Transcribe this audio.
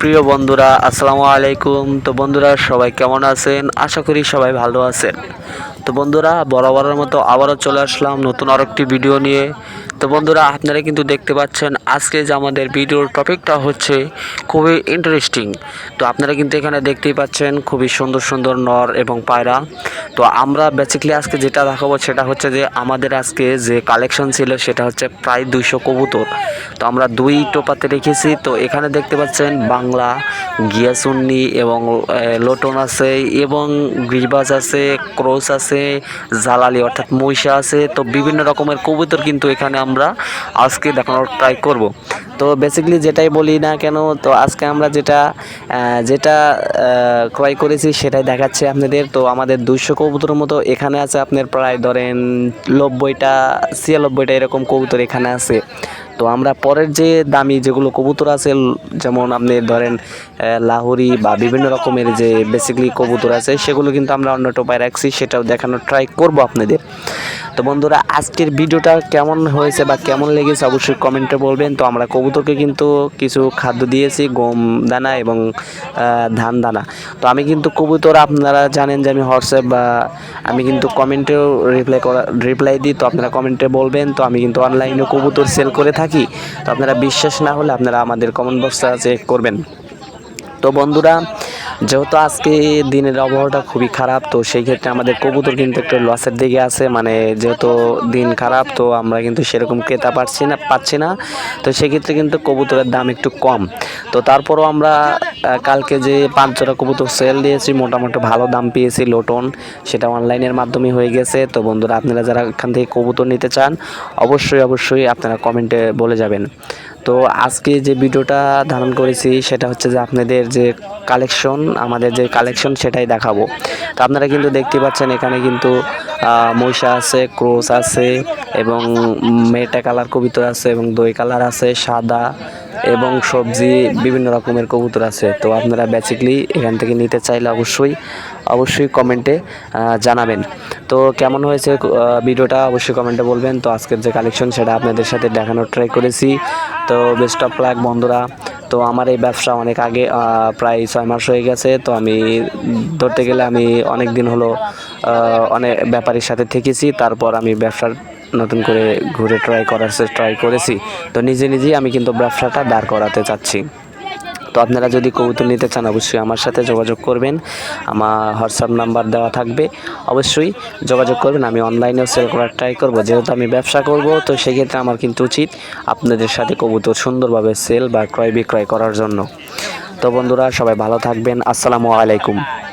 প্রিয় বন্ধুরা, আসসালামু আলাইকুম। তো বন্ধুরা, সবাই কেমন আছেন? আশা করি সবাই ভালো আছেন। তো বন্ধুরা, বরাবরের মতো আবারও চলে আসলাম নতুন আরেকটি ভিডিও নিয়ে। তো বন্ধুরা, আপনারা কিন্তু দেখতে পাচ্ছেন, আজকে যে আমাদের ভিডিওর টপিকটা হচ্ছে খুবই ইন্টারেস্টিং তো আপনারা কিন্তু এখানে দেখতেই পাচ্ছেন, খুবই সুন্দর সুন্দর নর এবং পায়রা। তো আমরা বেসিক্যালি আজকে যেটা দেখাবো সেটা হচ্ছে যে আমাদের আজকে যে কালেকশন ছিল সেটা হচ্ছে প্রায় দুইশো কবুতর। তো আমরা দুই টোপাতে রেখেছি। তো এখানে দেখতে পাচ্ছেন বাংলা, গিয়াসুন্নি এবং লোটন আছে এবং গ্রিবাজ আছে, ক্রোস আছে, জালালি অর্থাৎ মহিষা আছে। তো বিভিন্ন রকমের কবুতর কিন্তু এখানে আমরা আজকে দেখানোর ট্রাই করব। তো বেসিক্যালি যেটাই বলি না কেন, তো আজকে আমরা যেটা যেটা ক্রয় করেছি সেটাই দেখাচ্ছি আপনাদের। তো আমাদের দুইশো কবুতরের মতো এখানে আছে, আপনার প্রায় ধরেন নব্বইটা, ছিয়ানব্বইটা এরকম কবুতর এখানে আছে। তো আমরা পরের যে দামি যেগুলো কবুতর আছে যেমন আপনি ধরেন লাহুরি বা বিভিন্ন রকমের যে বেসিক্যালি কবুতর আছে, সেগুলো কিন্তু আমরা অন্য টোপায় রাখছি, সেটাও দেখানোর ট্রাই করব আপনাদের। তো বন্ধুরা, আজকের ভিডিওটা কেমন হয়েছে বা কেমন লেগেছে অবশ্যই কমেন্টে বলবেন। তো আমরা কবুতরকে কিন্তু কিছু খাদ্য দিয়েছি, গম দানা এবং ধান দানা। তো আমি কিন্তু কবুতর আপনারা জানেন যে আমি হোয়াটসঅ্যাপ বা আমি কিন্তু কমেন্টেও রিপ্লাই করা রিপ্লাই দিই, তো আপনারা কমেন্টে বলবেন। তো আমি কিন্তু অনলাইনে কবুতর সেল করে থাকি। তো আপনারা বিশ্বাস না হলে আপনারা আমাদের কমেন্ট বক্সটা চেক করবেন। তো বন্ধুরা যেহেতু আজকে দিনের আবহাওয়াটা খুবই খারাপ, তো সেই ক্ষেত্রে আমাদের কবুতর কিন্তু একটু লসের দিকে আছে। মানে যেহেতু দিন খারাপ, তো আমরা কিন্তু সেরকম ক্রেতা পাচ্ছি না পাচ্ছি না। তো সেক্ষেত্রে কিন্তু কবুতরের দাম একটু কম। তো তারপরও আমরা কালকে যে পাঁচ জোড়া কবুতর সেল দিয়েছি, মোটামুটি ভালো দাম পেয়েছি লোটন। সেটা অনলাইনের মাধ্যমে হয়ে গেছে। তো বন্ধুরা, আপনারা যারা এখান থেকে কবুতর নিতে চান, অবশ্যই অবশ্যই আপনারা কমেন্টে বলে যাবেন। তো আজকে যে ভিডিওটা ধারণ করেছি, সেটা হচ্ছে যে আপনাদের যে কালেকশন আমাদের যে কালেকশন সেটাই দেখাবো। তো আপনারা কিন্তু দেখতে পাচ্ছেন, এখানে কিন্তু মহিষা আছে ক্রোস আছে, এবং মেটা কালার কবিতা আছে, এবং দই কালার আছে, সাদা এবং সবজি, বিভিন্ন রকমের কবুতর আছে। তো আপনারা বেসিকলি এখান থেকে নিতে চাইলে অবশ্যই অবশ্যই কমেন্টে জানাবেন। তো কেমন হয়েছে ভিডিওটা অবশ্যই কমেন্টে বলবেন। তো আজকের যে কালেকশন সেটা আপনাদের সাথে দেখানোর ট্রাই করেছি। তো বেস্ট অফ লাক বন্ধুরা। তো আমার এই ব্যবসা অনেক আগে প্রায় ছয় মাস হয়ে গেছে। তো আমি ধরতে গেলে আমি অনেক দিন হলো অনেক ব্যাপারীর সাথে থেকেছি। তারপর আমি ব্যবসার নতুন করে ঘুরে ট্রাই করার ট্রাই করেছি। তো নিজে নিজেই আমি কিন্তু ব্যবসাটা দাঁড় করাতে চাচ্ছি। তো আপনারা যদি কবুতর নিতে চান, অবশ্যই আমার সাথে যোগাযোগ করবেন। আমার হোয়াটসঅ্যাপ নাম্বার দেওয়া থাকবে। অবশ্যই যোগাযোগ করবেন। আমি অনলাইনেও সেল করার ট্রাই করব। যেহেতু আমি ব্যবসা করব, তো সেক্ষেত্রে আমার কিন্তু উচিত আপনাদের সাথে কবুতর সুন্দরভাবে সেল বা ক্রয় বিক্রয় করার জন্য। তো বন্ধুরা, সবাই ভালো থাকবেন। আসসালামু আলাইকুম।